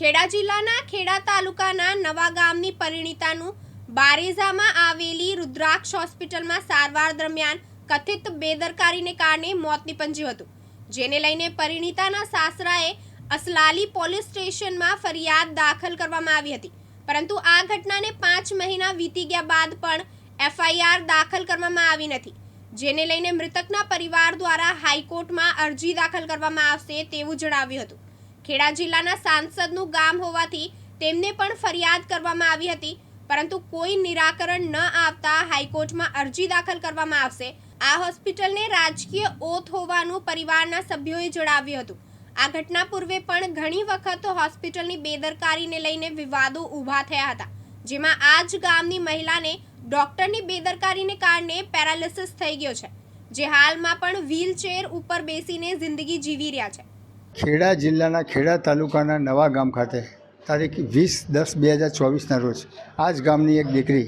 ખેડા જિલ્લાના ખેડા તાલુકાના નવા ગામની પરિણીતાનું બારેઝામાં આવેલી રુદ્રાક્ષ હોસ્પિટલમાં સારવાર દરમિયાન કથિત બેદરકારીને કારણે મોત નિપજ્યું હતું. જેને લઈને પરિણીતાના સાસરાએ અસલાલી પોલીસ સ્ટેશનમાં ફરિયાદ દાખલ કરવામાં આવી હતી. પરંતુ આ ઘટનાને પાંચ મહિના વીતી ગયા બાદ પણ એફઆઈઆર દાખલ કરવામાં આવી નથી. જેને લઈને મૃતકના પરિવાર દ્વારા હાઈકોર્ટમાં અરજી દાખલ કરવામાં આવશે તેવું જણાવ્યું હતું. ખેડા જિલ્લાના સાંસદનું ગામ હોવાથી તેમને પણ ફરિયાદ કરવામાં આવી હતી. પરંતુ કોઈ નિરાકરણ ન આવતા હાઈકોર્ટમાં અરજી દાખલ કરવામાં આવશે. આ હોસ્પિટલને રાજકીય ઓથ હોવાનું પરિવારના સભ્યોએ જણાવ્યું હતું. આ ઘટના પૂર્વે પણ ઘણી વખત હોસ્પિટલની બેદરકારીને લઈને વિવાદો ઊભા થયા હતા, જેમાં આ જ ગામની મહિલાને ડોક્ટરની બેદરકારીને કારણે પેરાલિસિસ થઈ ગયો છે, જે હાલમાં પણ વ્હીલચેર ઉપર બેસીને જિંદગી જીવી રહ્યા છે. ખેડા જિલ્લાના ખેડા તાલુકાના નવા ગામ ખાતે તારીખ વીસ દસ બે હજાર ચોવીસના રોજ આ જ ગામની એક દીકરી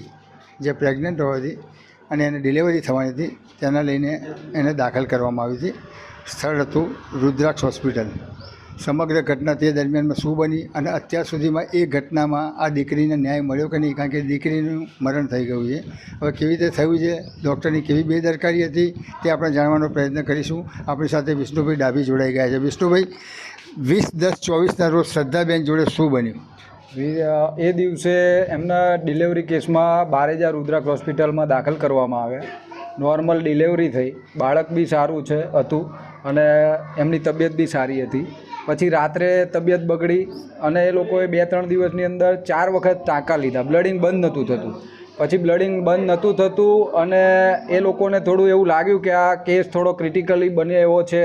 જે પ્રેગ્નન્ટ હોવાથી અને એને ડિલિવરી થવાની હતી, તેના લઈને એને દાખલ કરવામાં આવી હતી. સ્થળ હતું રુદ્રાક્ષ હોસ્પિટલ સમગ્ર ઘટના તે દરમિયાનમાં શું બની અને અત્યાર સુધીમાં એ ઘટનામાં આ દીકરીને ન્યાય મળ્યો કે નહીં? કારણ કે દીકરીનું મરણ થઈ ગયું છે. હવે કેવી રીતે થયું છે? ડૉક્ટરની કેવી બેદરકારી હતી તે આપણે જાણવાનો પ્રયત્ન કરીશું. આપણી સાથે વિષ્ણુભાઈ ડાભી જોડાઈ ગયા છે. વિષ્ણુભાઈ, વીસ, દસ, ચોવીસના રોજ શ્રદ્ધાબેન જોડે શું બન્યું? એ દિવસે એમના ડિલિવરી કેસમાં બારેજા રુદ્રાક હોસ્પિટલમાં દાખલ કરવામાં આવ્યા. નોર્મલ ડિલિવરી થઈ. બાળક બી સારું છે, હતું. અને એમની તબિયત બી સારી હતી. પછી રાત્રે તબિયત બગડી અને એ લોકોએ બે ત્રણ દિવસની અંદર ચાર વખત ટાંકા લીધા. બ્લડિંગ બંધ નહોતું થતું. પછી બ્લડિંગ બંધ નહોતું થતું અને એ લોકોને થોડું એવું લાગ્યું કે આ કેસ થોડો ક્રિટિકલી બને એવો છે.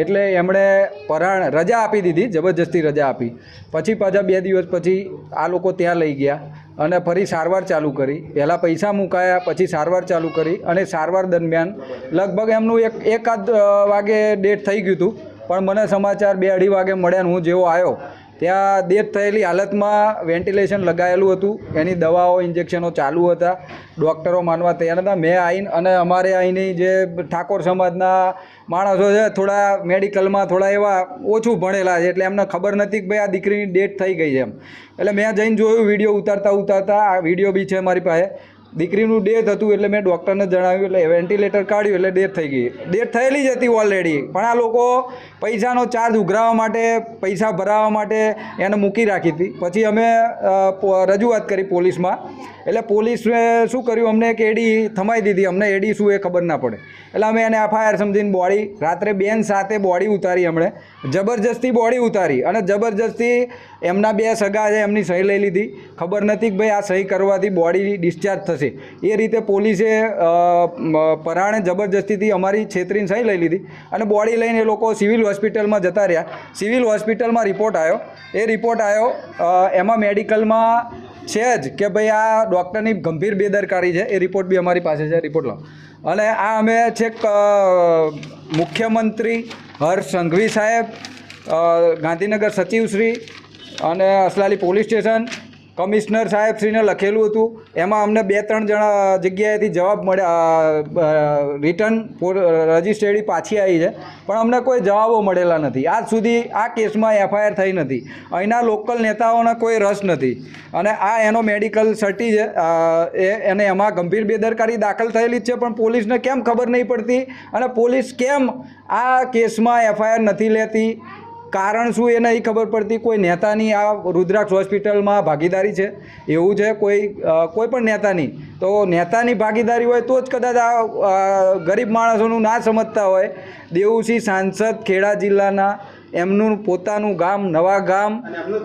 એટલે એમણે પરાણ, રજા આપી દીધી, જબરજસ્તી રજા આપી. પછી પાછા બે દિવસ પછી આ લોકો ત્યાં લઈ ગયા અને ફરી સારવાર ચાલુ કરી. પહેલાં પૈસા મુકાયા, પછી સારવાર ચાલુ કરી અને સારવાર દરમિયાન લગભગ એમનું એક એકાદ વાગે ડેટ થઈ ગયું હતું. પણ મને સમાચાર બે અઢી વાગે મળ્યા હું જેવો આવ્યો ત્યાં ડેથ થયેલી હાલતમાં વેન્ટિલેશન લગાવેલું હતું. એની દવાઓ, ઇન્જેક્શનો ચાલુ હતા. ડૉક્ટરો માનવા તૈયાર હતા મેં આવીને અને અમારે અહીંની જે ઠાકોર સમાજના માણસો છે, થોડા મેડિકલમાં થોડા એવા ઓછું ભણેલા છે, એટલે એમને ખબર નથી કે ભાઈ આ દીકરીની ડેથ થઈ ગઈ છે એમ. એટલે મેં જઈને જોયું, વીડિયો ઉતારતા ઉતારતા આ વીડિયો બી છે મારી પાસે. દીકરીનું ડેથ હતું એટલે મેં ડૉક્ટરને જણાવ્યું એટલે વેન્ટિલેટર કાઢ્યું એટલે ડેથ થઈ ગઈ. ડેથ થયેલી જ હતી ઓલરેડી પણ આ લોકો પૈસાનો ચાર્જ ઉઘરાવવા માટે, પૈસા ભરાવવા માટે એને મૂકી રાખી હતી. પછી અમે રજૂઆત કરી પોલીસમાં. એટલે પોલીસે શું કર્યું? અમને એક એડી થમાઈ દીધી. અમને એડી શું એ ખબર ના પડે. એટલે અમે એને એફઆઈઆર સમજીને બોડી, રાત્રે બેન સાથે બોડી ઉતારી અમણે જબરજસ્તી બોડી ઉતારી અને જબરજસ્તી એમના બે સગા છે, એમની સહી લઈ લીધી. ખબર નથી કે ભાઈ આ સહી કરવાથી બોડી ડિસ્ચાર્જ થશે એ રીતે પોલીસે પરાણે જબરજસ્તીથી અમારી છેતરીને સહી લઈ લીધી અને બોડી લઈને એ લોકો સિવિલ હોસ્પિટલમાં જતા રહ્યા. સિવિલ હોસ્પિટલમાં રિપોર્ટ આવ્યો. એ રિપોર્ટ આવ્યો એમાં મેડિકલમાં છે જ કે ભાઈ આ ડૉક્ટરની ગંભીર બેદરકારી છે. એ રિપોર્ટ બી અમારી પાસે છે. રિપોર્ટ લો. અને આ અમે છેક મુખ્યમંત્રી હર્ષ સંઘવી સાહેબ ગાંધીનગર સચિવશ્રી અને અસલાલી પોલીસ સ્ટેશન કમિશનર સાહેબશ્રીને લખેલું હતું. એમાં અમને બે ત્રણ જણા જગ્યાએથી જવાબ મળ્યા રિટર્ન રજિસ્ટ્રેડી પાછી આવી છે. પણ અમને કોઈ જવાબો મળેલા નથી. આજ સુધી આ કેસમાં એફઆઈઆર થઈ નથી. અહીંના લોકલ નેતાઓને કોઈ રસ નથી. અને આ એનો મેડિકલ સર્ટી છે. એને એમાં ગંભીર બેદરકારી દાખલ થયેલી જ છે, પણ પોલીસને કેમ ખબર નહીં પડતી? અને પોલીસ કેમ આ કેસમાં એફઆઈઆર નથી લેતી? કારણ શું એ નહીં ખબર પડતી. કોઈ નેતાની આ રુદ્રાક્ષ હોસ્પિટલમાં ભાગીદારી છે? એવું છે? કોઈ કોઈ પણ નેતાની. તો નેતાની ભાગીદારી હોય તો જ કદાચ આ ગરીબ માણસોનું ના સમજતા હોય. દેવુસિંહ સાંસદ ખેડા જિલ્લાના એમનું પોતાનું ગામ નવા ગામ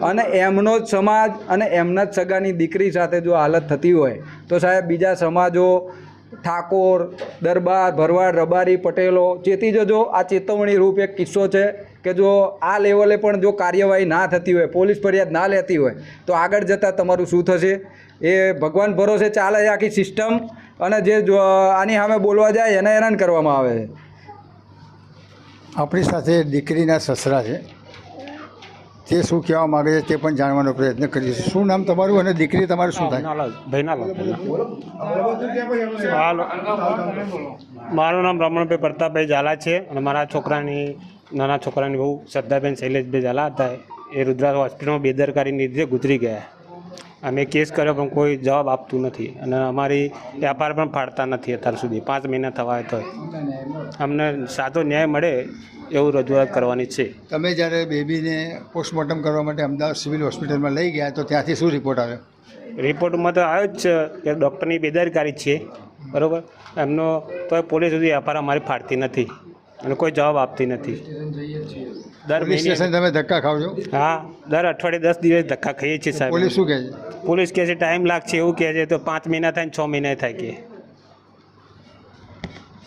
અને એમનો જ સમાજ અને એમના જ સગાની દીકરી સાથે જો હાલત થતી હોય. તો સાહેબ બીજા સમાજો ઠાકોર, દરબાર, ભરવાડ, રબારી, પટેલો ચેતી જજો આ ચેતવણી રૂપ એક કિસ્સો છે કે જો આ લેવલે પણ જો કાર્યવાહી ના થતી હોય, પોલીસ ફરિયાદ ના લેતી હોય, તો આગળ જતાં તમારું શું થશે? એ ભગવાન ભરોસે ચાલે છે આખી સિસ્ટમ અને જે આની સામે બોલવા જાય એને હેરાન કરવામાં આવે છે. આપણી સાથે દીકરીના સસરા છે. તે શું કહેવા માગે છે તે પણ જાણવાનો પ્રયત્ન કરીશું શું નામ તમારું અને દીકરી તમારું શું થાય? ભાઈના મારું નામ રમણભાઈ પ્રતાપભાઈ ઝાલા છે અને મારા છોકરાની નાના છોકરાની બહુ શ્રદ્ધાબેન શૈલેષભાઈ ઝાલા હતા. એ રુદ્રા હોસ્પિટલમાં બેદરકારીની લીધે ગુજરી ગયા. અમે કેસ કર્યો પણ કોઈ જવાબ આપતું નથી. અને અમારી વ્યાપાર પણ ફાડતા નથી અત્યાર સુધી. પાંચ મહિના થવા તો અમને સાચો ન્યાય મળે એવું રજૂઆત કરવાની છે. તમે જ્યારે બેબીને પોસ્ટમોર્ટમ કરવા માટે અમદાવાદ સિવિલ હોસ્પિટલમાં લઈ ગયા તો ત્યાંથી શું રિપોર્ટ આવ્યો? રિપોર્ટમાં તો આવ્યો જ છે કે ડૉક્ટરની બેદરકારી છે. બરાબર? એમનો તો પોલીસ સુધી વ્યાપાર અમારી ફાડતી નથી. અને કોઈ જવાબ આપતી નથી. દર પોલીસ મહિને સ્ટેશન તમે ધક્કા ખાવ છો? હા દર અઠવાડિયે દસ દિવસ ધક્કા ખાઈએ છીએ સાહેબ. પોલીસ શું કહે છે? પોલીસ કહે છે ટાઈમ લાગશે એવું કહે છે તો પાંચ મહિના થાય ને છ મહિના થાય કે.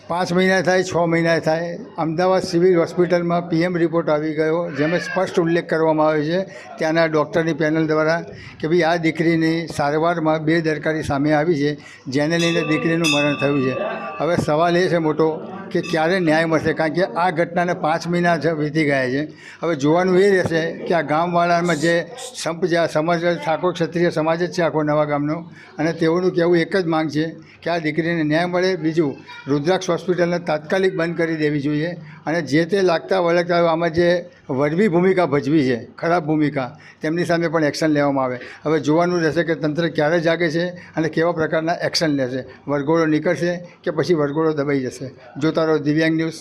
પાંચ મહિના થાય છ મહિના થાય. અમદાવાદ સિવિલ હોસ્પિટલમાં પીએમ રિપોર્ટ આવી ગયો જેમાં સ્પષ્ટ ઉલ્લેખ કરવામાં આવ્યો છે ત્યાંના ડૉક્ટરની પેનલ દ્વારા કે ભાઈ આ દીકરીની સારવારમાં બેદરકારી સામે આવી છે જેને લઈને દીકરીનું મરણ થયું છે. હવે સવાલ એ છે મોટો કે ક્યારે ન્યાય મળશે? કારણ કે આ ઘટનાને પાંચ મહિના વીતી ગયા છે. હવે જોવાનું એ રહેશે કે આ ગામવાળામાં જે સંપ, જે સમાજ, ઠાકોર ક્ષત્રિય સમાજ જ છે આખો નવા ગામનો. અને તેઓનું કહેવું એક જ માંગ છે કે આ દીકરીને ન્યાય મળે. બીજું, રુદ્રાક્ષ હોસ્પિટલને તાત્કાલિક બંધ કરી દેવી જોઈએ. અને જે તે લાગતા વળગતા આમાં જે વડવી ભૂમિકા ભજવી છે, ખરાબ ભૂમિકા, તેમની સામે પણ એક્શન લેવામાં આવે. હવે જોવાનું રહેશે કે તંત્ર ક્યારે જાગે છે અને કેવા પ્રકારના એક્શન લેશે. વરઘોડો નીકળશે કે પછી વરઘોડો દબાઈ જશે? જોતા રહો દિવ્યાંગ ન્યૂઝ,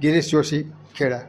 ગિરીશ જોશી, ખેડા.